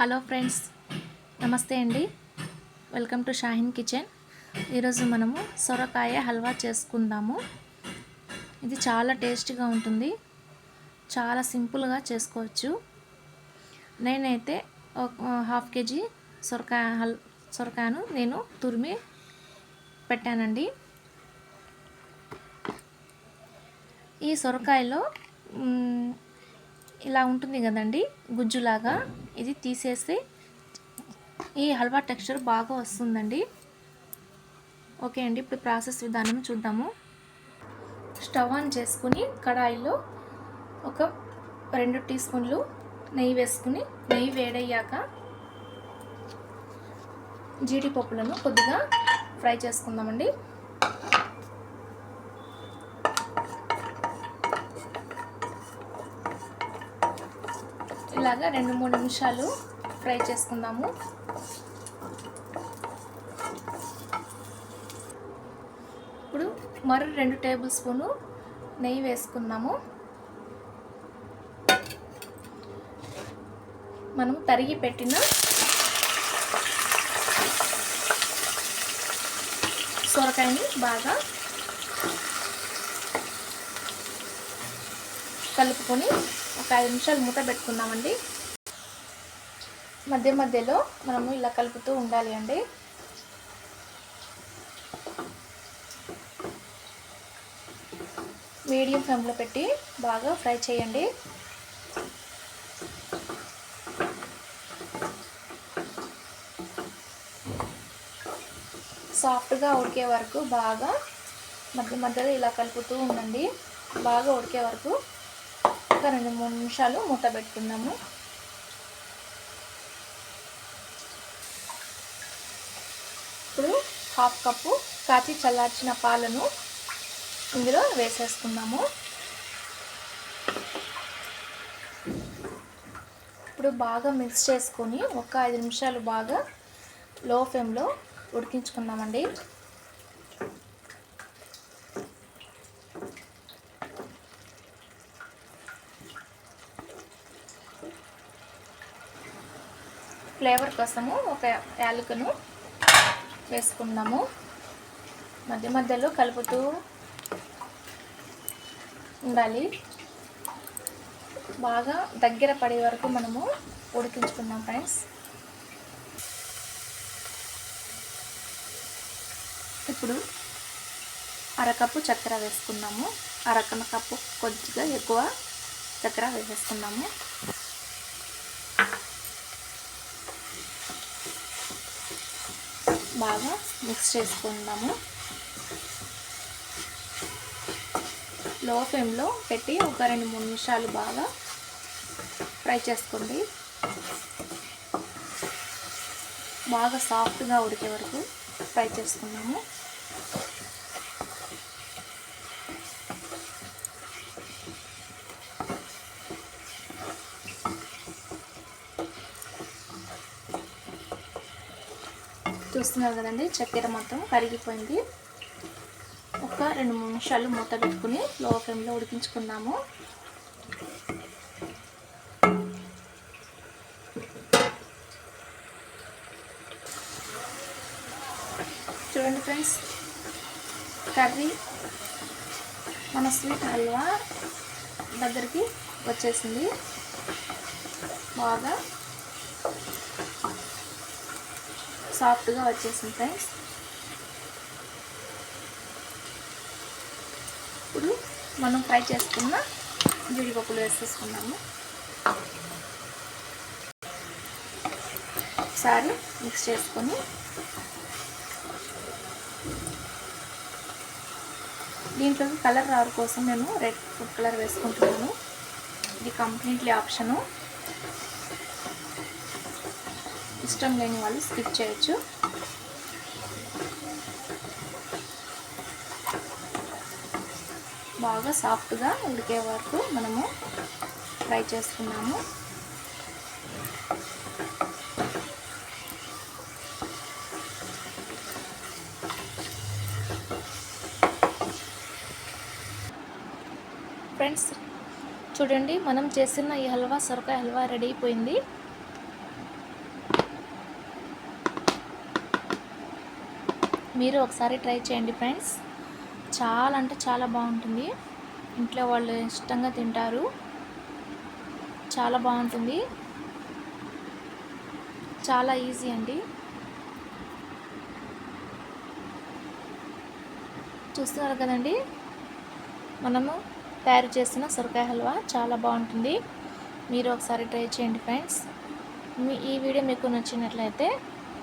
Hello friends నమస్తే అండి. Welcome to Shaheen kitchen. ఈరోజు మనము సొరకాయ హల్వా చేసుకుందాము. ఇది చాలా టేస్టీగా ఉంటుంది. చాలా సింపుల్గా చేసుకోవచ్చు. నేనైతే ఒక హాఫ్ కేజీ సొరకాయ హల్ సొరకాయను నేను తురిమి పెట్టానండి. ఈ సొరకాయలో ఇలా ఉంటుంది కదండి గుజ్జులాగా. ఇది తీసేసి ఈ హల్వా టెక్స్చర్ బాగా వస్తుందండి. ఓకే అండి ఇప్పుడు ప్రాసెస్ విధానం చూద్దాము. స్టవ్ ఆన్ చేసుకుని కడాయిలో ఒక రెండు టీ స్పూన్లు నెయ్యి వేసుకుని నెయ్యి వేడయ్యాక జీడిపప్పులను కొద్దిగా ఫ్రై చేసుకుందామండి. ఇలాగా రెండు మూడు నిమిషాలు ఫ్రై చేసుకుందాము. ఇప్పుడు మరో రెండు టేబుల్ స్పూను నెయ్యి వేసుకున్నాము మనం తరిగి పెట్టిన సొరకాయని బాగా కలుపుకొని ఒక ఐదు నిమిషాలు మూత పెట్టుకుందామండి. మధ్య మధ్యలో మనము ఇలా కలుపుతూ ఉండాలి అండి. మీడియం ఫ్లేమ్లో పెట్టి బాగా ఫ్రై చేయండి. సాఫ్ట్గా ఉడికే వరకు బాగా మధ్య మధ్యలో ఇలా కలుపుతూ ఉండండి. బాగా ఉడికే వరకు ఒక రెండు మూడు నిమిషాలు మూత పెట్టుకుందాము. ఇప్పుడు హాఫ్ కప్పు కాచి చల్లార్చిన పాలను ఇందులో వేసేసుకుందాము. ఇప్పుడు బాగా మిక్స్ చేసుకొని ఒక ఐదు నిమిషాలు బాగా లో ఫ్లేమ్లో ఉడికించుకుందామండి. ఫ్లేవర్ కోసము ఒక యాలకును వేసుకున్నాము మధ్య మధ్యలో కలుపుతూ ఉండాలి. బాగా దగ్గర పడే వరకు మనము ఉడికించుకున్నాం ఫ్రెండ్స్. ఇప్పుడు అరకప్పు చక్కెర వేసుకున్నాము అరకన కప్పు కొద్దిగా ఎక్కువ చక్కెర వేసేసుకున్నాము బాగా మిక్స్ చేసుకుందాము. లో ఫ్లేమ్లో పెట్టి ఒక రెండు మూడు నిమిషాలు బాగా ఫ్రై చేసుకోండి. బాగా సాఫ్ట్గా ఉడికే వరకు ఫ్రై చేసుకున్నాము చూస్తున్నారు కదండి చక్కెర మొత్తం కరిగిపోయింది. ఒక రెండు మూడు నిమిషాలు మూత పెట్టుకుని లో ఫ్లేమ్లో ఉడికించుకుందాము. చూడండి ఫ్రెండ్స్ కర్రీ మన స్వీట్ హల్వా దగ్గరికి వచ్చేసింది. బాగా సాఫ్ట్గా వచ్చేసింది ఫ్రెండ్స్. ఇప్పుడు మనం ఫ్రై చేసుకున్న జీడిపప్పులు వేసేసుకున్నాము ఒకసారి మిక్స్ చేసుకొని దీంట్లోకి కలర్ రావడం కోసం నేను రెడ్ ఫుడ్ కలర్ వేసుకుంటున్నాను. ఇది కంప్లీట్లీ ఆప్షను. ఇష్టం లేని వాళ్ళు స్కిప్ చేయొచ్చు. బాగా సాఫ్ట్గా ఉడికే వరకు మనము ఫ్రై చేసుకున్నాము. ఫ్రెండ్స్ చూడండి మనం చేసిన ఈ హల్వా సొరకాయ హల్వా రెడీ అయిపోయింది. మీరు ఒకసారి ట్రై చేయండి ఫ్రెండ్స్. చాలా అంటే చాలా బాగుంటుంది. ఇంట్లో వాళ్ళు ఇష్టంగా తింటారు. చాలా బాగుంటుంది. చాలా ఈజీ అండి. చూస్తున్నారు కదండి? మనము తయారు చేసిన సొరకాయ హల్వా చాలా బాగుంటుంది. మీరు ఒకసారి ట్రై చేయండి ఫ్రెండ్స్. మీ ఈ వీడియో మీకు నచ్చినట్లయితే